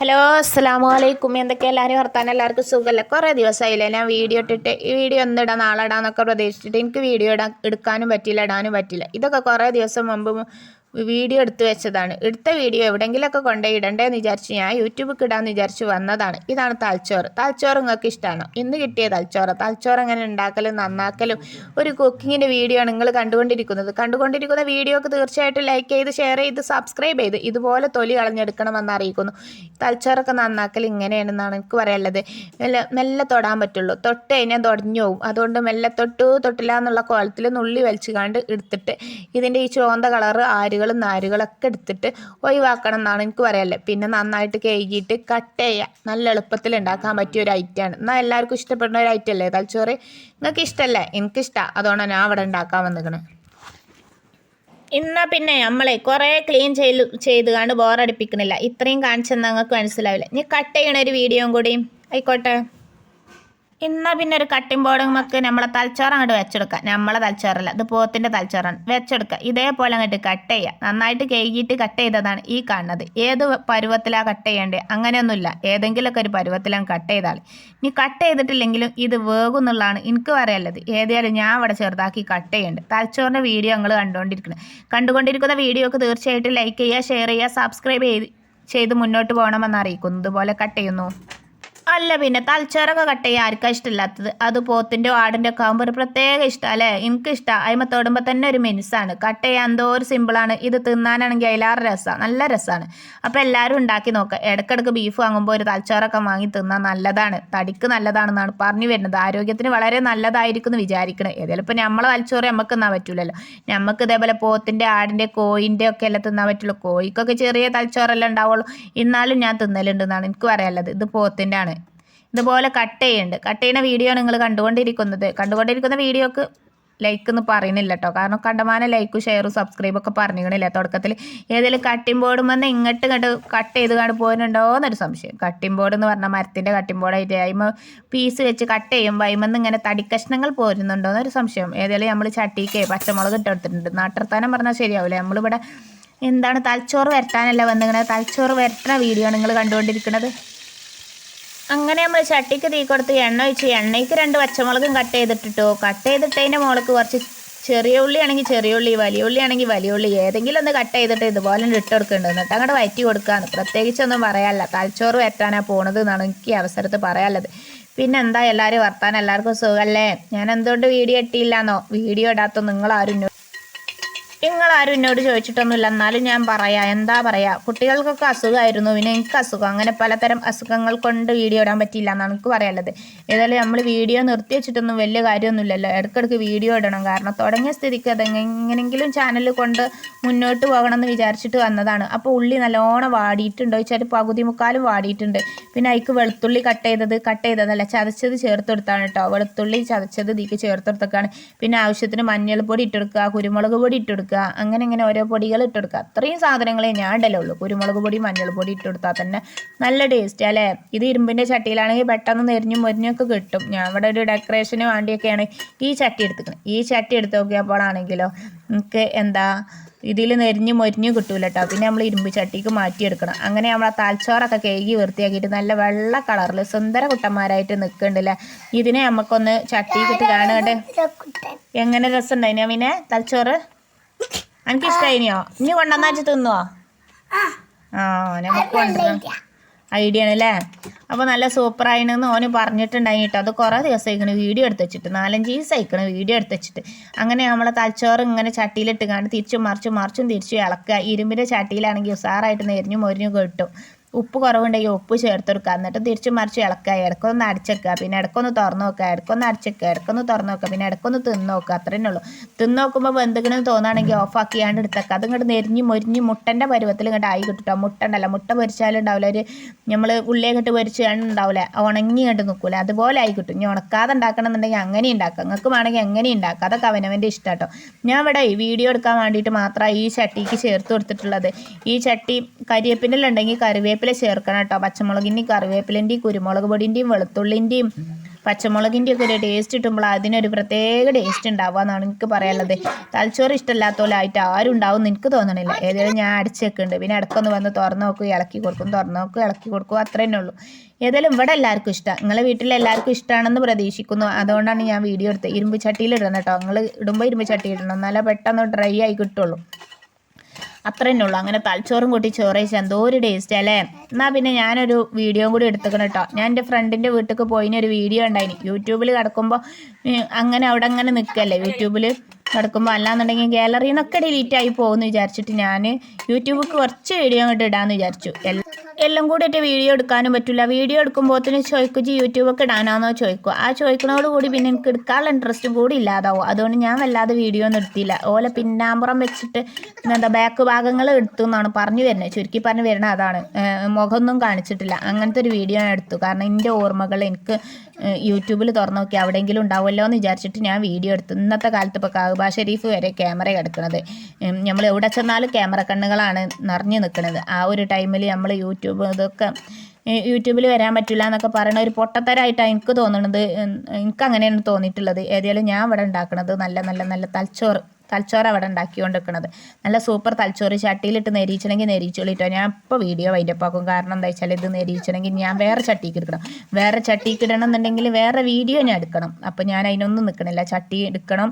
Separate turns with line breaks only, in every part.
Hello അസ്സാം വലൈക്കും എന്തൊക്കെ എല്ലാവരും വർത്താനം? എല്ലാവർക്കും സുഖമല്ല? കുറേ ദിവസമായില്ലേ ഞാൻ വീഡിയോ ഇട്ടിട്ട് ഈ വീഡിയോ ഒന്ന് ഇടാം നാളെ ഇടാന്നൊക്കെ പ്രതീക്ഷിച്ചിട്ട് എനിക്ക് വീഡിയോ ഇടാൻ എടുക്കാനും പറ്റില്ല ഇടാനും പറ്റില്ല ഇതൊക്കെ കുറേ ദിവസം മുമ്പ് വീഡിയോ എടുത്തു വെച്ചതാണ്. എടുത്ത വീഡിയോ എവിടെയെങ്കിലുമൊക്കെ കൊണ്ടുപോയി ഇടണ്ടേന്ന് വിചാരിച്ച് ഞാൻ യൂട്യൂബിൽ ഇടാമെന്ന് വിചാരിച്ച് വന്നതാണ്. ഇതാണ് തലച്ചോറ് തലച്ചോറ് നിങ്ങൾക്ക് ഇഷ്ടമാണോ? ഇന്ന് കിട്ടിയ തലച്ചോറ് തലച്ചോറ് എങ്ങനെ ഉണ്ടാക്കലും നന്നാക്കലും ഒരു കുക്കിങ്ങിന്റെ വീഡിയോ ആണ് നിങ്ങൾ കണ്ടുകൊണ്ടിരിക്കുന്നത്. കണ്ടുകൊണ്ടിരിക്കുന്ന വീഡിയോക്ക് തീർച്ചയായിട്ടും ലൈക്ക് ചെയ്ത് ഷെയർ ചെയ്ത് സബ്സ്ക്രൈബ് ചെയ്ത് ഇതുപോലെ തൊലി കളഞ്ഞെടുക്കണമെന്ന് അറിയിക്കുന്നു. തലച്ചോറൊക്കെ നന്നാക്കൽ ഇങ്ങനെയാണെന്നാണ് എനിക്ക് പറയാനുള്ളത്. മെല്ലെ മെല്ലെ തൊടാൻ പറ്റുള്ളൂ. തൊട്ട് കഴിഞ്ഞാൽ തുടഞ്ഞു പോകും. അതുകൊണ്ട് മെല്ലെ തൊട്ടു തൊട്ടില്ല എന്നുള്ള കോലത്തിൽ നുള്ളി വലിച്ചു കണ്ട് എടുത്തിട്ട് ഇതിന്റെ ഈ ചുവന്ന കളറ് ആരുകളും നാരുകളൊക്കെ എടുത്തിട്ട് ഒഴിവാക്കണം എന്നാണ് എനിക്ക് പറയാനുള്ളത്. പിന്നെ നന്നായിട്ട് കഴുകിയിട്ട് കട്ട് ചെയ്യുക നല്ല എളുപ്പത്തിൽ ഉണ്ടാക്കാൻ പറ്റിയ ഒരു ഐറ്റമാണ് എന്നാൽ എല്ലാവർക്കും ഇഷ്ടപ്പെടുന്ന ഒരു ഐറ്റം അല്ലേ? തലച്ചോറ് നിങ്ങൾക്ക് ഇഷ്ടമല്ലേ എനിക്കിഷ്ടമാണ് അതുകൊണ്ടാണ് ഞാൻ അവിടെ ഉണ്ടാക്കാൻ വന്നിരിക്കുന്നത് ഇന്നാ പിന്നെ നമ്മളെ കുറേ ക്ലീൻ ചെയ്ത് ചെയ്ത് കണ്ട് ബോറടിപ്പിക്കണില്ല ഇത്രയും കാണിച്ചെന്ന് നിങ്ങൾക്ക് മനസ്സിലാവില്ല. ഇനി കട്ട് ചെയ്യണ ഒരു വീഡിയോയും കൂടിയും ആയിക്കോട്ടെ. എന്നാ പിന്നെ ഒരു കട്ടിംഗ് ബോർഡ് നമുക്ക് നമ്മളെ തലച്ചോറ് അങ്ങോട്ട് വെച്ചെടുക്കാം. നമ്മളെ തലച്ചോറല്ല ഇത് പോത്തിന്റെ തലച്ചോറാണ്. വെച്ചെടുക്കുക ഇതേപോലെ അങ്ങോട്ട് കട്ട് ചെയ്യുക നന്നായിട്ട് കഴുകിയിട്ട് കട്ട് ചെയ്തതാണ് ഈ കാണുന്നത്. ഏത് പരുവത്തിലാണ് കട്ട് ചെയ്യേണ്ടത് അങ്ങനെയൊന്നുമില്ല. ഏതെങ്കിലുമൊക്കെ ഒരു പരുവത്തിലാണ് കട്ട് ചെയ്താൽ ഇനി കട്ട് ചെയ്തിട്ടില്ലെങ്കിലും ഇത് വേകുന്നുള്ളതാണ് എനിക്ക് പറയാനുള്ളത്. ഏതായാലും ഞാൻ അവിടെ ചെറുതാക്കി കട്ട് ചെയ്യുന്നുണ്ട് തലച്ചോറിന്റെ വീഡിയോ നിങ്ങൾ കണ്ടുകൊണ്ടിരിക്കുന്നത് കണ്ടുകൊണ്ടിരിക്കുന്ന വീഡിയോക്ക് തീർച്ചയായിട്ടും ലൈക്ക് ചെയ്യുക ഷെയർ ചെയ്യുക സബ്സ്ക്രൈബ് ചെയ്ത് ചെയ്ത് മുന്നോട്ട് പോകണമെന്ന് അറിയിക്കുന്നു. ഇതുപോലെ കട്ട് ചെയ്യുന്നു. അല്ല പിന്നെ തലച്ചോറൊക്കെ കട്ട് ചെയ്യാൻ ആർക്കാ ഇഷ്ടമില്ലാത്തത്? അത് പോത്തിന്റെ ആടിന്റെ ഒക്കെ ആകുമ്പോൾ ഒരു പ്രത്യേക ഇഷ്ടം അല്ലേ? എനിക്ക് ഇഷ്ടമാണ് അതിമ തൊടുമ്പോൾ തന്നെ ഒരു മെനുസാണ്. കട്ട് ചെയ്യാൻ എന്തോ ഒരു സിമ്പിളാണ് ഇത് തിന്നാനാണെങ്കിൽ അതിലാറ് രസമാണ് നല്ല രസമാണ് അപ്പോൾ എല്ലാവരും ഉണ്ടാക്കി നോക്കുക ഇടയ്ക്കിടയ്ക്ക് ബീഫ് വാങ്ങുമ്പോൾ ഒരു തലച്ചോറൊക്കെ വാങ്ങി തിന്നാൻ നല്ലതാണ്. തടിക്ക് നല്ലതാണെന്നാണ് പറഞ്ഞു വരുന്നത്. ആരോഗ്യത്തിന് വളരെ നല്ലതായിരിക്കും എന്ന് വിചാരിക്കണം. ഏതായാലും ഇപ്പോൾ നമ്മളെ തലച്ചോറ് നമുക്ക് തിന്നാൻ പറ്റില്ലല്ലോ നമുക്ക് ഇതേപോലെ പോത്തിന്റെ ആടിന്റെ കോയിന്റെ ഒക്കെ എല്ലാം തിന്നാൻ പറ്റുള്ളൂ. കോയിക്കൊക്കെ ചെറിയ തലച്ചോറെല്ലാം ഉണ്ടാവുള്ളൂ. എന്നാലും ഞാൻ തിന്നലുണ്ടെന്നാണ് എനിക്ക് പറയാനുള്ളത്. ഇത് പോത്തിന്റെ ആണ്. ഇതുപോലെ കട്ട് ചെയ്യുന്നുണ്ട്. കട്ട് ചെയ്യുന്ന വീഡിയോ നിങ്ങൾ കണ്ടുകൊണ്ടിരിക്കുന്നത്. കണ്ടുകൊണ്ടിരിക്കുന്ന വീഡിയോക്ക് ലൈക്ക് എന്ന് പറയുന്നില്ല കേട്ടോ കാരണം കണ്ടമാനം ലൈക്കും ഷെയറും സബ്സ്ക്രൈബ് ഒക്കെ പറഞ്ഞിക്കണില്ല തുടക്കത്തിൽ ഏതെങ്കിലും കട്ടിംഗ് ബോർഡ് വന്ന് ഇങ്ങോട്ട് കണ്ട് കട്ട് ചെയ്ത് കണ്ട് പോകുന്നുണ്ടോ എന്നൊരു സംശയം. കട്ടിംഗ് ബോർഡ് എന്ന് പറഞ്ഞാൽ മരത്തിന്റെ കട്ടിംഗ് ബോർഡായിട്ട് അതിമ പീസ് വെച്ച് കട്ട് ചെയ്യുമ്പോൾ അതിമെന്ന് ഇങ്ങനെ തടിക്കഷ്ണങ്ങൾ പോരുന്നുണ്ടോ എന്നൊരു സംശയം. ഏതെങ്കിലും നമ്മൾ ചട്ടിക്ക് പച്ചമുളക് ഇട്ടെടുത്തിട്ടുണ്ട് നാട്ടിർത്താനം പറഞ്ഞാൽ ശരിയാവില്ല നമ്മളിവിടെ എന്താണ് തലച്ചോറ് വരട്ടാനല്ല വന്നിങ്ങനെ തലച്ചോറ് വരട്ടണ വീഡിയോ നിങ്ങൾ കണ്ടുകൊണ്ടിരിക്കുന്നത് അങ്ങനെ നമ്മൾ ചട്ടിക്ക് തീ കൊടുത്ത് എണ്ണ ഒഴിച്ച് എണ്ണയ്ക്ക് രണ്ട് പച്ചമുളകും കട്ട് ചെയ്തിട്ടിട്ടോ. കട്ട് ചെയ്തിട്ടതിന്റെ മുളക്ക് കുറച്ച് ചെറിയ ഉള്ളി ആണെങ്കിൽ ചെറിയ ഉള്ളി വലിയ ഉള്ളി ആണെങ്കിൽ വലിയ ഉള്ളി ഏതെങ്കിലും ഒന്ന് കട്ട് ചെയ്തിട്ട് ഇതുപോലെ ഇട്ട് കൊടുക്കുന്നുണ്ട്. എന്നിട്ട് അങ്ങോട്ട് വയറ്റി കൊടുക്കാന്ന് പ്രത്യേകിച്ചൊന്നും പറയാനില്ല. തലച്ചോറ് വറ്റാനാണ് പോണത് എന്നാണ് എനിക്ക് അവസരത്ത് പറയാനുള്ളത്. പിന്നെ എന്താ എല്ലാവരും വർത്താനം? എല്ലാവർക്കും സുഖമല്ലേ ഞാൻ എന്തുകൊണ്ട് വീഡിയോ ഇട്ടില്ലാന്നോ? വീഡിയോ ഇടാത്ത നിങ്ങളാരും നിങ്ങളാരും എന്നോട് ചോദിച്ചിട്ടൊന്നുമില്ല. എന്നാലും ഞാൻ പറയാം. എന്താ പറയാ? കുട്ടികൾക്കൊക്കെ അസുഖമായിരുന്നു. പിന്നെ എനിക്ക് അസുഖം. അങ്ങനെ പലതരം അസുഖങ്ങൾ കൊണ്ട് വീഡിയോ ഇടാൻ പറ്റിയില്ല എന്നാണ് എനിക്ക് പറയാനുള്ളത്. ഏതായാലും നമ്മൾ വീഡിയോ നിർത്തി വെച്ചിട്ടൊന്നും വലിയ കാര്യമൊന്നുമില്ലല്ലോ. ഇടയ്ക്കിടയ്ക്ക് വീഡിയോ ഇടണം. കാരണം തുടങ്ങിയ സ്ഥിതിക്ക് അത് എങ്ങനെയെങ്കിലും ചാനൽ കൊണ്ട് മുന്നോട്ട് പോകണം എന്ന് വിചാരിച്ചിട്ട് വന്നതാണ്. അപ്പോൾ ഉള്ളി നല്ലോണം വാടിയിട്ടുണ്ടോ. വെച്ചാൽ പകുതി മുക്കാലും വാടിയിട്ടുണ്ട്. പിന്നെ അതിക്ക് വെളുത്തുള്ളി കട്ട് ചെയ്തത് കട്ട് ചെയ്തതല്ല ചതച്ചത് ചേർത്ത് കൊടുത്താണ് കേട്ടോ. വെളുത്തുള്ളി ചതച്ചത് ഇതിക്ക് ചേർത്ത് കൊടുത്തൊക്കെയാണ് പിന്നെ ആവശ്യത്തിന് മഞ്ഞൾപ്പൊടി ഇട്ടെടുക്കുക കുരുമുളക് പൊടി ഇട്ടെടുക്കുക അങ്ങനെ ഇങ്ങനെ ഓരോ പൊടികൾ ഇട്ടെടുക്കുക അത്രയും സാധനങ്ങളെ ഞാൻ ഇടലുള്ളൂ. കുരുമുളക് പൊടി മഞ്ഞൾപ്പൊടി കൊടുത്താൽ തന്നെ നല്ല ടേസ്റ്റ് അല്ലേ? ഇത് ഇരുമ്പിന്റെ ചട്ടിയിലാണെങ്കിൽ പെട്ടെന്ന് നെരിഞ്ഞും മൊരിഞ്ഞൊക്കെ കിട്ടും. ഞാൻ ഇവിടെ ഒരു ഡെക്കറേഷന് വേണ്ടിയൊക്കെയാണ് ഈ ചട്ടി എടുത്തിക്കുന്നത് ഈ ചട്ടി എടുത്ത് നോക്കിയപ്പോഴാണെങ്കിലോ നമുക്ക് എന്താ ഇതിൽ നെരിഞ്ഞ് മൊരിഞ്ഞ് കിട്ടൂല കേട്ടോ പിന്നെ നമ്മൾ ഇരുമ്പ് ചട്ടിക്ക് മാറ്റിയെടുക്കണം. അങ്ങനെ നമ്മൾ ആ തലച്ചോറൊക്കെ കേകി വൃത്തിയാക്കിയിട്ട് നല്ല വെള്ള കളറിൽ സുന്ദര കുട്ടന്മാരായിട്ട് നിൽക്കുന്നുണ്ടല്ലേ? ഇതിനെ നമുക്കൊന്ന് ചട്ടിക്കിട്ട് കാണുകട്ടെ എങ്ങനെ രസം ഉണ്ടായിരുന്നു പിന്നെ തലച്ചോറ് എനിക്ക് ഇഷ്ടമായിനിയോ ഇനി കൊണ്ടുവന്നാച്ച് തിന്നുവോ? ആ നമുക്ക് കൊണ്ടുവരണം ഐഡിയ ആണല്ലേ അല്ലേ അപ്പോൾ നല്ല സൂപ്പർ ആയിരുന്നു ഓന് പറഞ്ഞിട്ടുണ്ടായി കേട്ടോ അത് കുറേ ദിവസം വീഡിയോ എടുത്ത് വെച്ചിട്ട്. നാലഞ്ച് ദിവസം വീഡിയോ എടുത്ത് വെച്ചിട്ട്. അങ്ങനെ നമ്മളെ തലച്ചോറ് ഇങ്ങനെ ചട്ടിയിലിട്ട് കണ്ട് തിരിച്ചും മറിച്ചും മറിച്ചും തിരിച്ചും ഇളക്കുക. ഇരുമ്പിന്റെ ചട്ടിയിലാണെങ്കിൽ ഉസാറായിട്ട് നെരിഞ്ഞു മൊരിഞ്ഞു കിട്ടും ഉപ്പ് കുറവുണ്ടെങ്കിൽ ഉപ്പ് ചേർത്ത് കൊടുക്കുക. എന്നിട്ട് തിരിച്ച് മറിച്ച് ഇളക്കുക. ഇടക്കൊന്ന് അടച്ചേക്കുക. പിന്നെ ഇടക്കൊന്ന് തുറന്നു നോക്കുക. ഇടക്കൊന്ന് അടച്ചേക്കുക. ഇടക്കൊന്ന് തുറന്നു നോക്കുക. പിന്നെ ഇടക്കൊന്ന് തിന്ന് നോക്കുക. അത്രേ ഉള്ളൂ. തിന്ന് നോക്കുമ്പോൾ എന്തെങ്കിലും തോന്നുകയാണെങ്കിൽ ഓഫ് ആക്കിയാണ്ട് എടുത്തേക്കുക അത് ഇങ്ങോട്ട് നെരിഞ്ഞ് മൊരിഞ്ഞ് മുട്ടന്റെ പരുവത്തിൽ ഇങ്ങോട്ട് ആയി കിട്ടും മുട്ട ഉണ്ടല്ല. മുട്ട പൊരിച്ചാലുണ്ടാവില്ല ഒരു നമ്മൾ ഉള്ളിയൊക്കെ പൊരിച്ച് ഉണ്ടാവില്ല. ഉണങ്ങി കണ്ട് നിൽക്കൂല. അതുപോലെ ആയി കിട്ടും. ഇനി ഉണക്കാതെ ഉണ്ടാക്കണമെന്നുണ്ടെങ്കിൽ അങ്ങനെ ഉണ്ടാക്കാം. നിങ്ങൾക്ക് വേണമെങ്കിൽ എങ്ങനെ ഉണ്ടാക്കാം. അതൊക്കെ അവനവന്റെ ഇഷ്ടം കേട്ടോ. ഞാൻ ഇവിടെ ഈ വീഡിയോ എടുക്കാൻ വേണ്ടിയിട്ട് മാത്രമാണ് ഈ ചട്ടിക്ക് ചേർത്ത് കൊടുത്തിട്ടുള്ളത്. ഈ ചട്ടി കരിവേപ്പിന്റെ ഉണ്ടെങ്കിൽ കറിവേപ്പില ചേർക്കണം കേട്ടോ. പച്ചമുളകിന്റെയും കറിവേപ്പിലിന്റെയും കുരുമുളക് പൊടിന്റെയും വെളുത്തുള്ളിന്റെയും പച്ചമുളകിന്റെ ഒക്കെ ഒരു ടേസ്റ്റ് കിട്ടുമ്പോൾ അതിനൊരു പ്രത്യേക ടേസ്റ്റ് ഉണ്ടാവുക എന്നാണ് എനിക്ക് പറയാനുള്ളത്. തലച്ചോറ് ഇഷ്ടമില്ലാത്തവരായിട്ട് ആരും ഉണ്ടാവും എനിക്ക് തോന്നണില്ല. ഏതായാലും ഞാൻ അടിച്ച് വെക്കുന്നുണ്ട്. പിന്നെ ഇടക്കൊന്ന് വന്ന് തുറന്ന് നോക്കും ഇളക്കി കൊടുക്കും. തുറന്ന് നോക്കും ഇളക്കി കൊടുക്കും. അത്രേ തന്നെ ഉള്ളൂ. ഏതായാലും ഇവിടെ എല്ലാവർക്കും ഇഷ്ടം. നിങ്ങളെ വീട്ടിൽ എല്ലാവർക്കും ഇഷ്ടമാണെന്ന് പ്രതീക്ഷിക്കുന്നു. അതുകൊണ്ടാണ് ഞാൻ വീഡിയോ എടുത്തത്. ഇരുമ്പ് ചട്ടിയിൽ ഇടണം കേട്ടോ. നിങ്ങൾ ഇടുമ്പോൾ ഇരുമ്പ് ചട്ടി ഇടണം. എന്നാലേ പെട്ടെന്ന് ഡ്രൈ ആയി കിട്ടുള്ളൂ. അത്ര തന്നെ ഉള്ളൂ. അങ്ങനെ തലച്ചോറും കൂട്ടി ചോറ് കഴിച്ചാൽ എന്തോ ഒരു ടേസ്റ്റ് അല്ലേ? എന്നാൽ പിന്നെ ഞാനൊരു വീഡിയോ കൂടി എടുത്തുക്കണം കേട്ടോ ഞാൻ എന്റെ ഫ്രണ്ടിന്റെ വീട്ടിലേക്ക് പോയിന് ഒരു വീഡിയോ ഉണ്ടായിന് യൂട്യൂബിൽ കിടക്കുമ്പോൾ അങ്ങനെ അവിടെ അങ്ങനെ നിൽക്കല്ലേ യൂട്യൂബിൽ കിടക്കുമ്പോൾ അല്ലാന്നുണ്ടെങ്കിൽ ഗാലറിയിൽ നിന്നൊക്കെ ഡിലീറ്റ് ആയി പോകുമെന്ന് വിചാരിച്ചിട്ട് ഞാൻ യൂട്യൂബിൽ കുറച്ച് വീഡിയോ അങ്ങോട്ട് ഇടാമെന്ന് വിചാരിച്ചു. എല്ലാം എല്ലാം കൂടി ഒറ്റ വീഡിയോ എടുക്കാനും പറ്റില്ല വീഡിയോ എടുക്കുമ്പോഴത്തേന് ചോദിക്കും ജി യൂട്യൂബൊക്കെ ഇടാനാണെന്നോ ചോദിക്കും ആ ചോദിക്കണോട് കൂടി പിന്നെ എനിക്ക് എടുക്കാനുള്ള ഇൻട്രസ്റ്റും കൂടി ഇല്ലാതാവും. അതുകൊണ്ട് ഞാൻ വല്ലാതെ വീഡിയോ ഒന്നും എടുത്തില്ല. ഓലെ പിന്നാമ്പുറം വെച്ചിട്ട് എന്താ ബാക്ക് ഭാഗങ്ങൾ എടുത്തു എന്നാണ് പറഞ്ഞു വരുന്നത്. ചുരുക്കി പറഞ്ഞു വരുന്നത് അതാണ്. മുഖമൊന്നും കാണിച്ചിട്ടില്ല. അങ്ങനത്തെ ഒരു വീഡിയോ ഞാൻ എടുത്തു. കാരണം എന്റെ ഓർമ്മകൾ എനിക്ക് യൂട്യൂബിൽ തുറന്നു നോക്കി അവിടെയെങ്കിലും ഉണ്ടാവുമല്ലോ എന്ന് വിചാരിച്ചിട്ട് ഞാൻ വീഡിയോ എടുത്തു. ഇന്നത്തെ കാലത്ത് ഇപ്പോൾ കാബ ഷെരീഫ് വരെ ക്യാമറ കിടക്കുന്നത് നമ്മൾ എവിടെ ചെന്നാലും ക്യാമറ കണ്ണുകളാണ് നിറഞ്ഞു നിൽക്കുന്നത് ആ ഒരു ടൈമിൽ നമ്മൾ യൂട്യൂബ് ഇതൊക്കെ യൂട്യൂബിൽ വരാൻ പറ്റില്ല എന്നൊക്കെ പറയുന്ന ഒരു പൊട്ടത്തരായിട്ടാണ് എനിക്ക് തോന്നുന്നത് എനിക്ക് അങ്ങനെയാണ് തോന്നിയിട്ടുള്ളത്. ഏതായാലും ഞാൻ ഇവിടെ ഉണ്ടാക്കുന്നത് നല്ല നല്ല നല്ല തലച്ചോറ്. തലച്ചോറ് അവിടെ ഉണ്ടാക്കിക്കൊണ്ടിരിക്കുന്നത് നല്ല സൂപ്പർ തലച്ചോറ്. ചട്ടിയിലിട്ട് നെരീച്ചണമെങ്കിൽ നെരീച്ചോളിട്ടോ ഞാൻ ഇപ്പോൾ വീഡിയോ വൈൻഡപ്പാക്കും കാരണം എന്താ വെച്ചാൽ ഇത് നെരീച്ചണമെങ്കിൽ ഞാൻ വേറെ ചട്ടിക്ക് എടുക്കണം. വേറെ ചട്ടിക്ക് ഇടണം എന്നുണ്ടെങ്കിൽ വേറെ വീഡിയോ ഞാൻ എടുക്കണം. അപ്പോൾ ഞാൻ അതിനൊന്നും നിൽക്കണില്ല ചട്ടി എടുക്കണം.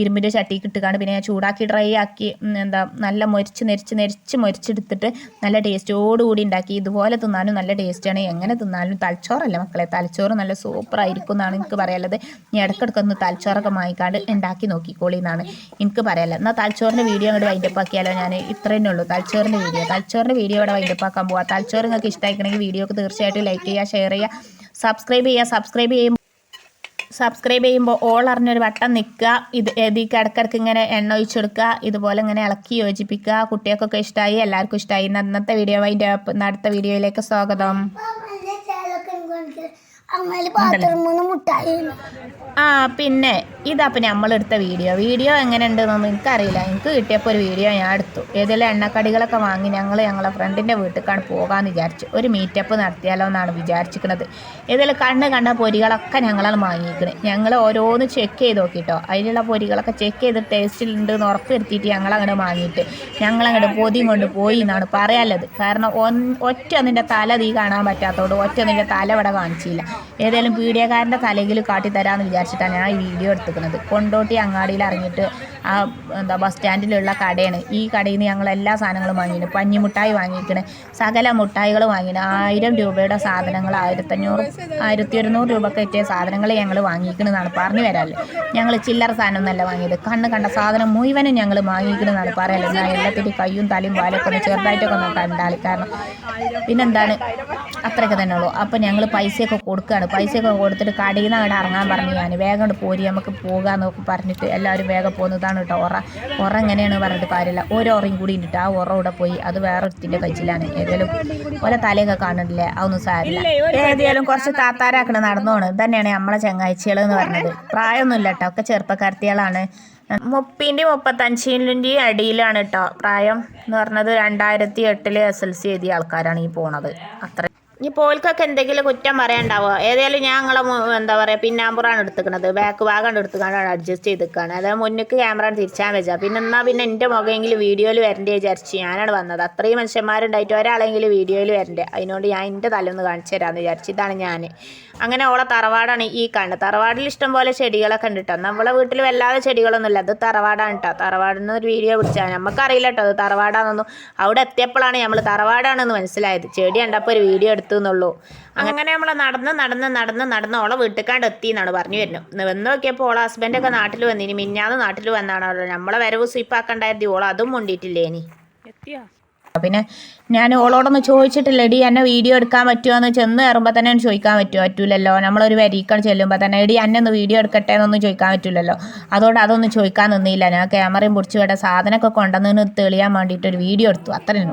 ഇരുമ്പിന്റെ ചട്ടിക്ക് ഇട്ടുകാണ്ട് പിന്നെ ഞാൻ ചൂടാക്കി ഡ്രൈ ആക്കി എന്താ നല്ല മൊരിച്ച് നെരിച്ച് നെരിച്ച് മൊരിച്ചെടുത്തിട്ട് നല്ല ടേസ്റ്റോടുകൂടി ഉണ്ടാക്കി. ഇതുപോലെ തിന്നാനും നല്ല ടേസ്റ്റാണ് എങ്ങനെ തിന്നാലും തലച്ചോറല്ല മക്കളെ. തലച്ചോറ് നല്ല സൂപ്പറായിരിക്കും എന്നാണ് എനിക്ക് പറയാനുള്ളത്. ഞാൻ ഇടയ്ക്കിടയ്ക്കൊന്ന് തലച്ചോറൊക്കെ വാങ്ങിക്കാണ്ട് ഉണ്ടാക്കി നോക്കിക്കോളി എന്നാണ്. എനിക്ക് പറയാനുള്ളത് എന്നാൽ തലച്ചോറിന്റെ വീഡിയോ അങ്ങോട്ട് വൈൻഡപ്പ് ആക്കിയാലോ ഞാൻ ഇത്രയേ ഉള്ളൂ തലച്ചോറിന്റെ വീഡിയോ തലച്ചോറിന്റെ വീഡിയോ ഇവിടെ വൈൻഡപ്പ് ആക്കാൻ പോവാം. തലച്ചോറ് നിങ്ങൾക്ക് ഇഷ്ടമായിക്കണമെങ്കിൽ വീഡിയോക്ക് തീർച്ചയായിട്ടും ലൈക്ക് ചെയ്യുക ഷെയർ ചെയ്യുക സബ്സ്ക്രൈബ് ചെയ്യുക. സബ്സ്ക്രൈബ് ചെയ്യുമ്പോൾ സബ്സ്ക്രൈബ് ചെയ്യുമ്പോൾ ഓൾ അറിഞ്ഞൊരു വട്ടം നിൽക്കുക. ഇത് ഇതിക്ക് ഇടയ്ക്കിടയ്ക്ക് ഇങ്ങനെ എണ്ണ ഒഴിച്ചു കൊടുക്കുക ഇതുപോലെ ഇങ്ങനെ ഇളക്കി യോജിപ്പിക്കുക. കുട്ടികൾക്കൊക്കെ ഇഷ്ടമായി എല്ലാവർക്കും ഇഷ്ടമായി ഇന്ന് ഇന്നത്തെ വീഡിയോ അതിന്റെ അടുത്ത വീഡിയോയിലേക്ക് സ്വാഗതം.
ആ ബാത്റൂമിന്ന്
ആ പിന്നെ നമ്മളെടുത്ത വീഡിയോ. വീഡിയോ എങ്ങനെ ഉണ്ടെന്നൊന്നും എനിക്കറിയില്ല. എനിക്ക് കിട്ടിയപ്പോൾ ഒരു വീഡിയോ ഞാൻ എടുത്തു. ഏതെല്ലാം എണ്ണക്കടികളൊക്കെ വാങ്ങി ഞങ്ങൾ ഞങ്ങളെ ഫ്രണ്ടിന്റെ വീട്ടിലേക്കാണ് പോകാമെന്ന് വിചാരിച്ചു. ഒരു മീറ്റപ്പ് നടത്തിയാലോ എന്നാണ് വിചാരിച്ചിരിക്കുന്നത് ഏതെല്ലാം കണ്ണ് കണ്ട പൊരികളൊക്കെ ഞങ്ങളാണ് വാങ്ങിയിരിക്കുന്നത് ഞങ്ങൾ ഓരോന്ന് ചെക്ക് ചെയ്ത് നോക്കിട്ടോ. അതിലുള്ള പൊരികളൊക്കെ ചെക്ക് ചെയ്ത് ടേസ്റ്റിലുണ്ട് എന്ന് ഉറപ്പ് വരുത്തിയിട്ട് ഞങ്ങൾ അങ്ങോട്ട് വാങ്ങിയിട്ട് ഞങ്ങളങ്ങോട്ട് പൊതിയും കൊണ്ട് പോയി എന്നാണ് പറയാനുള്ളത്. കാരണം ഒറ്റ ഒന്നിന്റെ തല തീ കാണാൻ പറ്റാത്തതുകൊണ്ട് ഒറ്റ ഒന്നിന്റെ തല ഇവിടെ കാണിച്ചില്ല. ഏതെങ്കിലും പീഡിയക്കാരന്റെ തലയിൽ കാട്ടിത്തരാമെന്ന് വിചാരിച്ചിട്ടാണ് ഞാൻ ഈ വീഡിയോ എടുത്തിരിക്കുന്നത് കൊണ്ടോട്ടി അങ്ങാടിയിൽ ഇറങ്ങിയിട്ട് ആ എന്താ ബസ് സ്റ്റാൻഡിലുള്ള കടയാണ്. ഈ കടയിൽ നിന്ന് ഞങ്ങൾ എല്ലാ സാധനങ്ങളും വാങ്ങിയിന്. പഞ്ഞിമുട്ടായി വാങ്ങിക്കണേ സകല മുട്ടായികൾ വാങ്ങിന് ആയിരം രൂപയുടെ സാധനങ്ങൾ ആയിരത്തഞ്ഞൂറ് ആയിരത്തി ഒരുന്നൂറ് രൂപക്ക് എത്തിയ സാധനങ്ങൾ ഞങ്ങൾ വാങ്ങിക്കണമെന്നാണ് പറഞ്ഞു വരാൽ. ഞങ്ങൾ ചില്ലറ സാധനമൊന്നല്ല വാങ്ങിയത്. കണ്ണ് കണ്ട സാധനം മുഴുവനും ഞങ്ങൾ വാങ്ങിക്കണമെന്നാണ് പറയാൽ. എന്നാൽ എല്ലാത്തിന്റെ കയ്യും തലയും വാലൊക്കെ ഒന്ന് ചെറുതായിട്ടൊക്കെ ഒന്ന് കണ്ടാൽ കാരണം പിന്നെന്താണ്? അത്രയൊക്കെ തന്നെ ഉള്ളൂ അപ്പോൾ ഞങ്ങൾ പൈസയൊക്കെ കൊടുക്കുകയാണ് പൈസയൊക്കെ കൊടുത്തിട്ട് കടയിൽ നിന്ന് അവിടെ ഇറങ്ങാൻ പറഞ്ഞു ഞാൻ വേഗം പോരി. നമുക്ക് പോകാമെന്നൊക്കെ പറഞ്ഞിട്ട് എല്ലാവരും വേഗം പോകുന്നതാണ് കേട്ടോ ഉറ. ഉറ എങ്ങനെയാണ് പറഞ്ഞിട്ട് കാര്യമില്ല. ഒരു ഉറയും കൂടി ഇട്ടിട്ട് ആ ഉറ ഇവിടെ പോയി. അത് വേറൊരുത്തിന്റെ കഴിച്ചിലാണ് ഏതായാലും ഓരോ തലയൊക്കെ കാണുന്നില്ലേ? അതൊന്നും സാരില്ല ഏതായാലും കുറച്ച് താത്താരാക്കണ നടന്നോണ്. തന്നെയാണ് നമ്മളെ ചങ്ങാഴ്ചകൾ എന്ന് പറഞ്ഞത്. പ്രായമൊന്നുമില്ല കേട്ടോ. ഒക്കെ ചെറുപ്പക്കാർത്തികളാണ് മുപ്പിന്റെ മുപ്പത്തഞ്ചിന്റെ അടിയിലാണ് കേട്ടോ പ്രായം എന്ന് പറഞ്ഞത്. രണ്ടായിരത്തി എട്ടിൽ എസ് എൽ സി എഴുതിയ ആൾക്കാരാണ് ഈ പോണത്. അത്ര ഈ പോൽക്കൊക്കെ എന്തെങ്കിലും കുറ്റം പറയണ്ടാവോ ഏതായാലും ഞാൻ ഞങ്ങളെ എന്താ പറയുക പിന്നാമ്പുറാണ് എടുത്തുക്കണത്. ബാക്ക് ഭാഗമാണ് എടുത്തുകൊണ്ടാണ് അഡ്ജസ്റ്റ് ചെയ്തിരിക്കുകയാണ് അതായത് മുന്നിക്ക് ക്യാമറ തിരിച്ചാൽ വെച്ചാൽ പിന്നെ എന്നാൽ പിന്നെ എന്റെ മുഖമെങ്കിലും വീഡിയോയിൽ വരണ്ടേ വിചാരിച്ച് ഞാനാണ് വന്നത്. അത്രയും മനുഷ്യന്മാരുണ്ടായിട്ട് ഒരാളെങ്കിലും വീഡിയോയിൽ വരണ്ടേ. അതിനോട് ഞാൻ എന്റെ തലൊന്ന് കാണിച്ചു തരാമെന്ന് വിചാരിച്ച് ഇതാണ് ഞാൻ അങ്ങനെ ഓളെ തറവാടാണ് ഈ കണ്ട് തറവാടിൽ ഇഷ്ടം പോലെ ചെടികളൊക്കെ ഉണ്ട് കേട്ടോ നമ്മളെ വീട്ടിൽ വല്ലാതെ ചെടികളൊന്നുമില്ല. അത് തറവാടാണ് കേട്ടോ തറവാടിൽ നിന്ന് ഒരു വീഡിയോ പിടിച്ചാൽ നമുക്കറിയില്ല കേട്ടോ അത് തറവാടാണെന്നൊന്നും അവിടെ എത്തിയപ്പോഴാണ് നമ്മൾ തറവാടാണെന്ന് മനസ്സിലായത്. ചെടി കണ്ടപ്പോൾ ഒരു വീഡിയോ എടുത്തു എന്നുള്ളൂ അങ്ങനെ നമ്മൾ നടന്ന് നടന്ന് നടന്ന് നടന്ന് ഓളെ വീട്ടിക്കാണ്ട് എത്തി എന്നാണ് പറഞ്ഞു വരുന്നത്. വന്ന് നോക്കിയപ്പോൾ ഓളെ ഹസ്ബൻഡൊക്കെ നാട്ടിൽ വന്നിനി മിന്നാന്ന് നാട്ടിൽ വന്നാണ് നമ്മളെ വരവ് സ്വീപ്പാക്കണ്ടായിരുന്നു. ഓളെ അതും മുണ്ടിയിട്ടില്ലേ ഇനി? പിന്നെ ഞാൻ ഓളോടൊന്ന് ചോദിച്ചിട്ടില്ല എടി എന്നെ വീഡിയോ എടുക്കാൻ പറ്റുമോ എന്ന് ചെന്ന് കയറുമ്പോൾ തന്നെ ചോദിക്കാൻ പറ്റുമോ പറ്റൂലല്ലോ. നമ്മളൊരു വരീക്കൾ ചെല്ലുമ്പോൾ തന്നെ എടി എന്നെ ഒന്ന് വീഡിയോ എടുക്കട്ടെ എന്നൊന്നും ചോദിക്കാൻ പറ്റില്ലല്ലോ അതുകൊണ്ട് അതൊന്നും ചോദിക്കാൻ നിന്നില്ല. ഞാൻ ക്യാമറയും പിടിച്ച് വേണ്ട സാധനമൊക്കെ കൊണ്ടുവന്നതിന് തെളിയാൻ വേണ്ടിയിട്ട് ഒരു വീഡിയോ എടുത്തു. അത്രയും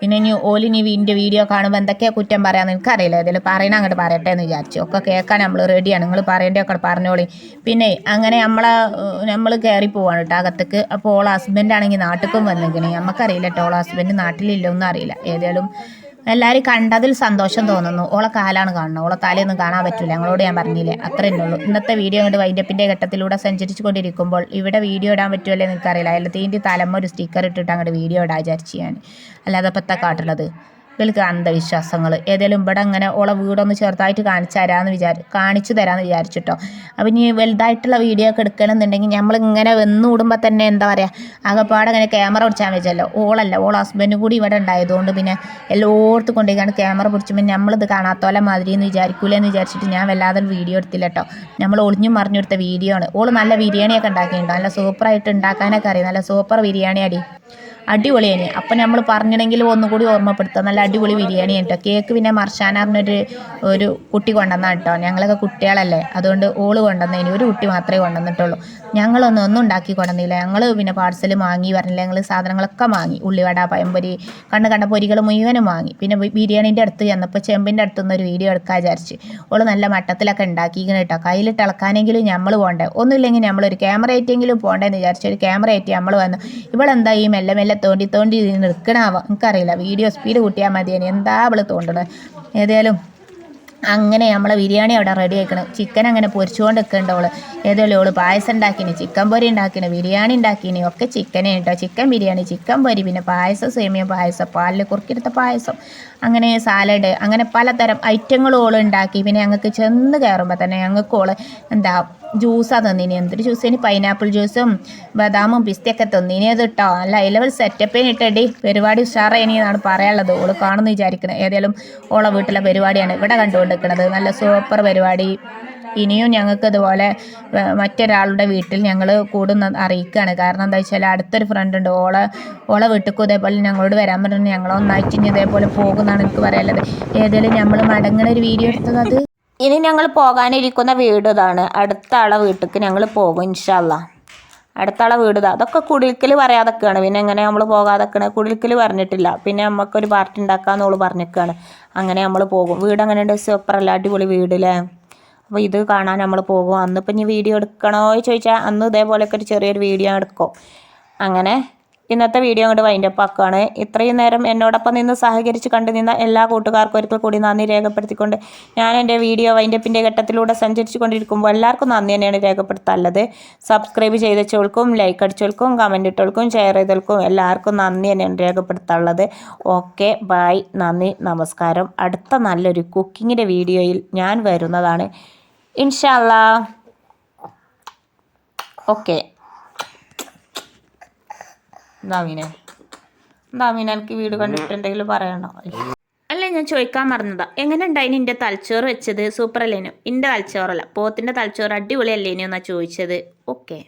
പിന്നെ ഇനി ഓലിനി എന്റെ വീഡിയോ കാണുമ്പോൾ എന്തൊക്കെയാ കുറ്റം പറയാമെന്ന് എനിക്കറിയില്ല. ഇതിൽ പറയണ അങ്ങോട്ട് പറയട്ടെ എന്ന് വിചാരിച്ചു. ഒക്കെ കേൾക്കാൻ നമ്മൾ റെഡിയാണ് നിങ്ങൾ പറയേണ്ടതൊക്കെ പറഞ്ഞോളി. പിന്നെ അങ്ങനെ നമ്മളെ നമ്മൾ കയറി പോവാണ് കേട്ടോ അകത്തേക്ക്. അപ്പോൾ ഹസ്ബൻഡ് ആണെങ്കിൽ നാട്ടിലേക്കും വന്നിരിക്കണേ നമുക്കറിയില്ല കേട്ടോ ഓളെ ഹസ്ബൻഡ് നാട്ടിലില്ല ഒന്നും അറിയില്ല. ഏതായാലും എല്ലാവരും കണ്ടതിൽ സന്തോഷം തോന്നുന്നു. ഓളെ കാലാണ് കാണുന്നത്. ഓളെ തലയൊന്നും കാണാൻ പറ്റില്ല ഞങ്ങളോട് ഞാൻ പറഞ്ഞില്ലേ? അത്രേ ഉള്ളൂ. ഇന്നത്തെ വീഡിയോ കണ്ട് വൈൻഡപ്പിന്റെ ഘട്ടത്തിലൂടെ സഞ്ചരിച്ചു കൊണ്ടിരിക്കുമ്പോൾ ഇവിടെ വീഡിയോ ഇടാൻ പറ്റുമല്ലോ എനിക്കറിയില്ല എല്ലാത്തിന്റെ തലമ്മ ഒരു സ്റ്റിക്കർ ഇട്ടിട്ട് അങ്ങോട്ട് വീഡിയോ ഇടാൻ വിചാരിച്ചു ഞാൻ. അല്ലാതെ ഇപ്പത്തെ കാട്ടുള്ളത് ഇവൾക്ക് അന്ധവിശ്വാസങ്ങൾ. ഏതെങ്കിലും ഇവിടെ അങ്ങനെ ഓളെ വീടൊന്ന് ചെറുതായിട്ട് കാണിച്ചു തരാമെന്ന് വിചാരി കാണിച്ചു തരാമെന്ന് വിചാരിച്ചിട്ടോ. അപ്പം ഇനി വലുതായിട്ടുള്ള വീഡിയോ ഒക്കെ എടുക്കണമെന്നുണ്ടെങ്കിൽ നമ്മളിങ്ങനെ വന്ന് കൂടുമ്പോൾ തന്നെ എന്താ പറയുക ആകെപ്പാടെ അങ്ങനെ ക്യാമറ പിടിച്ചാൽ വെച്ചല്ലോ ഓളല്ല ഓൾ ഹസ്ബൻഡും കൂടി ഇവിടെ ഉണ്ടായതുകൊണ്ട് പിന്നെ എല്ലായിടത്തും കൊണ്ടുപോയിക്കാണ് ക്യാമറ പിടിച്ചുമ്പോൾ നമ്മളിത് കാണാത്തോലെ മാതിരി എന്ന് വിചാരിക്കൂലെന്ന് വിചാരിച്ചിട്ട് ഞാൻ വല്ലാതെ വീഡിയോ എടുത്തില്ല കേട്ടോ നമ്മൾ ഒളിഞ്ഞും കൊടുത്ത വീഡിയോ ആണ്. ഓൾ നല്ല ബിരിയാണിയൊക്കെ ഉണ്ടാക്കിയിട്ടുണ്ടോ. നല്ല സൂപ്പറായിട്ട് ഉണ്ടാക്കാനൊക്കെ അറിയാം. നല്ല സൂപ്പർ ബിരിയാണി അടി അടിപൊളിയാണ് അപ്പം നമ്മൾ പറഞ്ഞിട്ടുണ്ടെങ്കിൽ ഒന്നുകൂടി ഓർമ്മപ്പെടുത്താം. നല്ല അടിപൊളി ബിരിയാണി കേട്ടോ. കേക്ക് പിന്നെ മർഷാന പറഞ്ഞൊരു ഒരു കുട്ടി കൊണ്ടുവന്ന കേട്ടോ. ഞങ്ങളൊക്കെ കുട്ടികളല്ലേ. അതുകൊണ്ട് ഓൾ കൊണ്ടുവന്നതിന് ഒരു കുട്ടി മാത്രമേ കൊണ്ടുവന്നിട്ടുള്ളൂ. ഞങ്ങളൊന്നും ഒന്നും ഉണ്ടാക്കി കൊണ്ടുവന്നില്ല. ഞങ്ങൾ പിന്നെ പാർസൽ വാങ്ങി പറഞ്ഞില്ല. ഞങ്ങൾ സാധനങ്ങളൊക്കെ വാങ്ങി. ഉള്ളിവട പഴംപൊരി കണ്ണ് കണ്ട പൊരികൾ മുഴുവനും വാങ്ങി. പിന്നെ ബിരിയാണീന്റെ അടുത്ത് ചെന്നപ്പോൾ ചെമ്പിന്റെ അടുത്തുനിന്ന് ഒരു വീഡിയോ എടുക്കാൻ വിചാരിച്ച്. ഓൾ നല്ല മട്ടത്തിലൊക്കെ ഉണ്ടാക്കിക്കണം കേട്ടോ. കയ്യിലിട്ട് ഇളക്കാനെങ്കിലും നമ്മൾ പോകണ്ടേ ഒന്നുമില്ലെങ്കിൽ നമ്മളൊരു ക്യാമറ ആയിട്ടെങ്കിലും പോകണ്ടേന്ന് വിചാരിച്ചു ഒരു ക്യാമറ ആയിട്ട് നമ്മൾ വന്നു. ഇവളെന്താ ഈ മെല്ലെ മെല്ലെ തോണ്ടി തോണ്ടി നിൽക്കണാവോ? എനിക്കറിയില്ല. വീഡിയോ സ്പീഡ് കൂട്ടിയാൽ മതിയേനെ. എന്താ അവൾ തോണ്ടണത് ഏതായാലും അങ്ങനെ നമ്മളെ ബിരിയാണി അവിടെ റെഡി ആക്കണം ചിക്കൻ അങ്ങനെ പൊരിച്ചുകൊണ്ട് നിൽക്കേണ്ട അവൾ. ഏതായാലും ഓൾ പായസം ഉണ്ടാക്കിന്. ചിക്കൻ പൊരി ഉണ്ടാക്കിന്. ബിരിയാണി ഉണ്ടാക്കിന്. ഒക്കെ ചിക്കനെ കേട്ടോ ചിക്കൻ ബിരിയാണി ചിക്കൻ പൊരി. പിന്നെ പായസം സേമിയ പായസം പാലിൽ കുറുക്കിയെടുത്ത പായസം. അങ്ങനെ സാലഡ് അങ്ങനെ പലതരം ഐറ്റങ്ങളും ഓൾ ഉണ്ടാക്കി. പിന്നെ ഞങ്ങൾക്ക് ചെന്ന് കയറുമ്പോൾ തന്നെ ഞങ്ങൾക്ക് ഓൾ എന്താ ജ്യൂസാണ് തന്നിനി. എന്തൊരു ജ്യൂസിന് പൈനാപ്പിൾ ജ്യൂസും ബദാമും പിസ്തയൊക്കെ തന്നിനി അത് കേട്ടോ അല്ല ലെവൽ സെറ്റപ്പിന് ഇട്ടടി പരിപാടി ഉഷാറേനി എന്നാണ് പറയാനുള്ളത്. ഓൾ കാണുമെന്ന് വിചാരിക്കുന്നത് ഏതായാലും ഓളെ വീട്ടിലെ പരിപാടിയാണ് ഇവിടെ കണ്ടുകൊണ്ടിരിക്കുന്നത് നല്ല സൂപ്പർ പരിപാടി. ഇനിയും ഞങ്ങൾക്ക് ഇതുപോലെ മറ്റൊരാളുടെ വീട്ടിൽ ഞങ്ങൾ കൂടുന്ന അറിയിക്കുകയാണ് കാരണം എന്താ വെച്ചാൽ അടുത്തൊരു ഫ്രണ്ട് ഉണ്ട്. ഓളെ ഓളെ വീട്ടിൽ ഇതേപോലെ ഞങ്ങളോട് വരാൻ പറഞ്ഞു ഞങ്ങളൊന്നായിട്ട് ഇനി ഇതേപോലെ പോകുന്നതാണ് എനിക്ക് പറയാനുള്ളത്. ഏതായാലും നമ്മൾ മടങ്ങണ ഒരു വീഡിയോ എടുത്തത് അത് ഇനി ഞങ്ങൾ പോകാനിരിക്കുന്ന വീട് ഇതാണ്. അടുത്ത ആളെ വീട്ടിലേക്ക് ഞങ്ങൾ പോകും ഇൻഷല്ല അടുത്ത ആളെ വീട് ഇതാ. അതൊക്കെ കുടിൽക്കൽ പറയാതൊക്കെയാണ്. പിന്നെ എങ്ങനെ നമ്മൾ പോകാതൊക്കെയാണ്? കുടിൽക്കൽ പറഞ്ഞിട്ടില്ല. പിന്നെ നമുക്കൊരു പാർട്ടി ഉണ്ടാക്കാമെന്ന് ഓൾ പറഞ്ഞിരിക്കുകയാണ് അങ്ങനെ നമ്മൾ പോകും. വീട് അങ്ങനെ ഉണ്ട് സൂപ്പറല്ല? അടിപൊളി വീടില്ലേ? അപ്പോൾ ഇത് കാണാൻ നമ്മൾ പോകും. അന്ന് ഇനി വീഡിയോ എടുക്കണോ ചോദിച്ചാൽ അന്ന് ഇതേപോലെയൊക്കെ ഒരു ചെറിയൊരു വീഡിയോ എടുക്കും. അങ്ങനെ ഇന്നത്തെ വീഡിയോ അങ്ങോട്ട് വൈൻഡപ്പ് ആക്കുകയാണ് ഇത്രയും നേരം എന്നോടൊപ്പം നിന്ന് സഹകരിച്ച് കണ്ടു നിന്ന എല്ലാ കൂട്ടുകാർക്കും ഒരിക്കൽ കൂടി നന്ദി രേഖപ്പെടുത്തിക്കൊണ്ട് ഞാൻ എന്റെ വീഡിയോ വൈൻഡപ്പിന്റെ ഘട്ടത്തിലൂടെ സഞ്ചരിച്ചു കൊണ്ടിരിക്കുമ്പോൾ എല്ലാവർക്കും നന്ദി തന്നെയാണ് രേഖപ്പെടുത്താനുള്ളത്. സബ്സ്ക്രൈബ് ചെയ്തച്ചോൾക്കും ലൈക്ക് അടിച്ചോൾക്കും കമന്റ് ഇട്ടോൾക്കും ഷെയർ ചെയ്തോൾക്കും എല്ലാവർക്കും നന്ദി തന്നെയാണ് രേഖപ്പെടുത്താനുള്ളത്. ഓക്കെ ബായ് നന്ദി നമസ്കാരം. അടുത്ത നല്ലൊരു കുക്കിങ്ങിന്റെ വീഡിയോയിൽ ഞാൻ വരുന്നതാണ്. ഇൻഷാല്ല ഓക്കെ എന്താ മീനെ? എനിക്ക് വീട് കണ്ടിട്ട് എന്തെങ്കിലും പറയണോ? അല്ല ഞാൻ ചോദിക്കാൻ മറന്നതാ. എങ്ങനെ ഉണ്ടായിന് എന്റെ തലച്ചോറ് വെച്ചത്? സൂപ്പർ അല്ലേനു എന്റെ തലച്ചോറല്ല. പോത്തിന്റെ തലച്ചോറ് അടിപൊളി അല്ലേനു എന്നാ ചോദിച്ചത്. ഓക്കെ